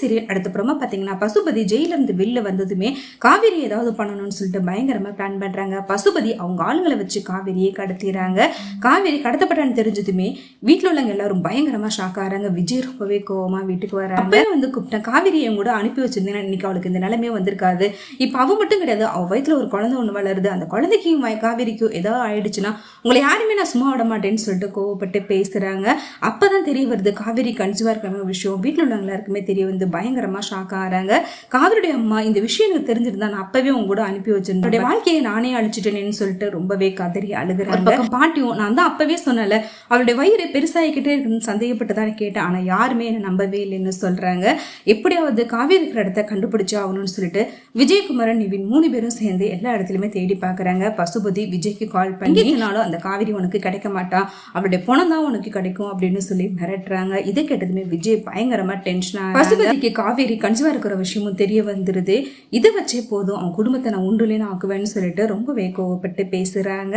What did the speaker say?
Serial அடுத்தப்புறமா பார்த்தீங்கன்னா பசுபதி ஜெயில இருந்து வெளில வந்ததுமே காவேரி ஏதாவது பண்ணணும்னு சொல்லிட்டு பயங்கரமா பிளான் பண்றாங்க. பசுபதி அவங்க ஆளுங்களை வச்சு காவேரியை கடத்திடுறாங்க காவேரி கடத்தப்பட்டான்னு தெரிஞ்சதுமே வீட்டில் உள்ளவங்க எல்லாரும் பயங்கரமா ஷாக் ஆறாங்க விஜய் ரொம்பவே கோவமா வீட்டுக்கு வராங்க. அப்பவே வந்து கூப்பிட்டேன். காவேரியை கூட அனுப்பி வச்சிருந்தேன். இன்னைக்கு அவளுக்கு இந்த நிலைமையே வந்திருக்காது. இப்போ அவ மட்டும் கிடையாது. அவ வயித்துல ஒரு குழந்தை ஒன்று வளருது. அந்த குழந்தைக்கும் காவேரிக்கும் ஏதாவது ஆயிடுச்சுன்னா உங்களை யாருமே நான் சும்மா விட மாட்டேன்னு சொல்லிட்டு கோவப்பட்டு பேசுறாங்க. அப்பதான் தெரிய வருது காவேரி கன்சீவா இருக்கிற விஷயம் வீட்டில் உள்ளவங்க எல்லாருக்குமே தெரிய வந்து பயங்கரமா ஷாக் ஆகிறாங்க. காவிரியுடைய அம்மா இந்த விஷயம் எனக்கு தெரிஞ்சிருந்தா நான் அப்பவே உங்க கூட அனுப்பி வச்சிருந்தேன். வாழ்க்கையை நானே அழிச்சிட்டேன்னு சொல்லிட்டு ரொம்பவே கதறி அழுகுறாங்க. பாட்டியும் நான் தான் அப்பவே சொன்னல அவளுடைய வயிறு பெருசாகிக்கிட்டே இருக்குன்னு சந்தேகப்பட்டு தான் கேட்டேன். ஆனா யாருமே என்ன நம்பவே இல்லைன்னு சொல்றாங்க. எப்படியாவது காவேரி இருக்கிற இடத்த கண்டுபிடிச்சு ஆகணும்னு சொல்லிட்டு விஜயகுமாரன் நிவின் மூணு பேரும் சேர்ந்து எல்லா இடத்துலயுமே தேடி பார்க்கறாங்க. பசுபதி விஜய்க்கு கால் பண்ணி எங்கேனாலும் அந்த காவேரி உனக்கு கிடைக்க மாட்டா அவளுடைய பணம் தான் உனக்கு கிடைக்கும் அப்படின்னு சொல்லி மிரட்டுறாங்க. இதை கேட்டதுமே விஜய் பயங்கரமா டென்ஷன் பசுபதிக்கு காவேரி கன்சீவா இருக்கிற விஷயமும் தெரிய வந்துருது. இதை வச்சே போதும் அவன் குடும்பத்தை நான் உண்டுலேன்னு ஆக்குவேன்னு சொல்லிட்டு ரொம்பவே கோவப்பட்டு பேசுறாங்க.